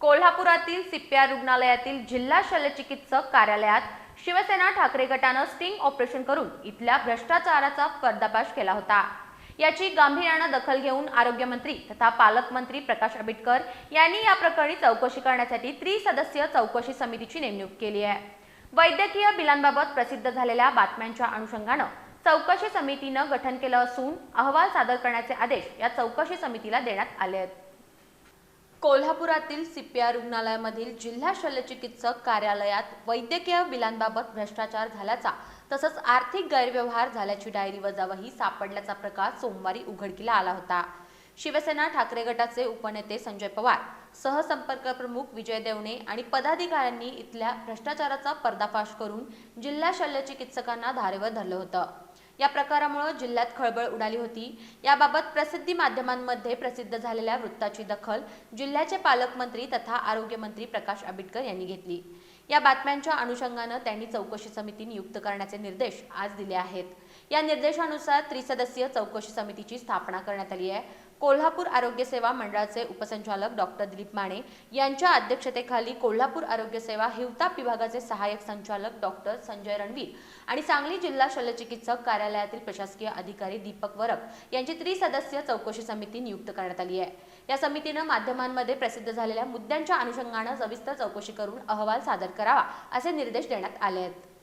कोल्हापुरातील सिप्या रुग्णालयातील जिल्हा शल्यचिकित्सक कार्यालयात शिवसेना ठाकरे गटानं स्टिंग ऑपरेशन करून इथल्या भ्रष्टाचाराचा पर्दाफाश केला होता. याची गांभीर्यानं दखल घेऊन आरोग्यमंत्री तथा पालकमंत्री प्रकाश आंबेडकर यांनी या प्रकरणी चौकशी करण्यासाठी त्रिसदस्यीय चौकशी समितीची नेमणूक केली आहे. वैद्यकीय बिलांबाबत प्रसिद्ध झालेल्या बातम्यांच्या अनुषंगानं चौकशी समितीनं गठन केलं असून अहवाल सादर करण्याचे आदेश या चौकशी समितीला देण्यात आले आहेत. कोल्हापुरातील सीपीआर रुग्णालयामधील जिल्हा शल्यचिकित्सक कार्यालयात वैद्यकीय बिलांबाबत भ्रष्टाचार झाल्याचा तसंच आर्थिक गैरव्यवहार झाल्याची डायरी वजावही सापडल्याचा प्रकार सोमवारी उघडकीला आला होता. शिवसेना ठाकरे गटाचे उपनेते संजय पवार सहसंपर्क प्रमुख विजय देवणे आणि पदाधिकाऱ्यांनी इथल्या भ्रष्टाचाराचा पर्दाफाश करून जिल्हा शल्यचिकित्सकांना धारेवर धरलं होतं. या प्रकारामुळे जिल्ह्यात खळबळ उडाली होती. याबाबत प्रसिद्धी माध्यमांमध्ये प्रसिद्ध झालेल्या वृत्ताची दखल जिल्ह्याचे पालकमंत्री तथा आरोग्यमंत्री प्रकाश आंबेडकर यांनी घेतली. या बातम्यांच्या अनुषंगानं त्यांनी चौकशी समिती नियुक्त करण्याचे निर्देश आज दिले आहेत. या निर्देशानुसार त्रिसदस्यीय चौकशी समितीची स्थापना करण्यात आली आहे. कोल्हापूर आरोग्य सेवा मंडळाचे उपसंचालक डॉक्टर दिलीप माने यांच्या अध्यक्षतेखाली कोल्हापूर आरोग्य सेवा हिवताप विभागाचे सहाय्यक संचालक डॉक्टर संजय रणवीर आणि सांगली जिल्हा शल्यचिकित्सक कार्यालयातील प्रशासकीय अधिकारी दीपक वरक यांची त्रिसदस्यीय चौकशी समिती नियुक्त करण्यात आली आहे. या समितीनं माध्यमांमध्ये प्रसिद्ध झालेल्या मुद्द्यांच्या अनुषंगानं सविस्तर चौकशी करून अहवाल सादर करावा असे निर्देश देण्यात आले आहेत.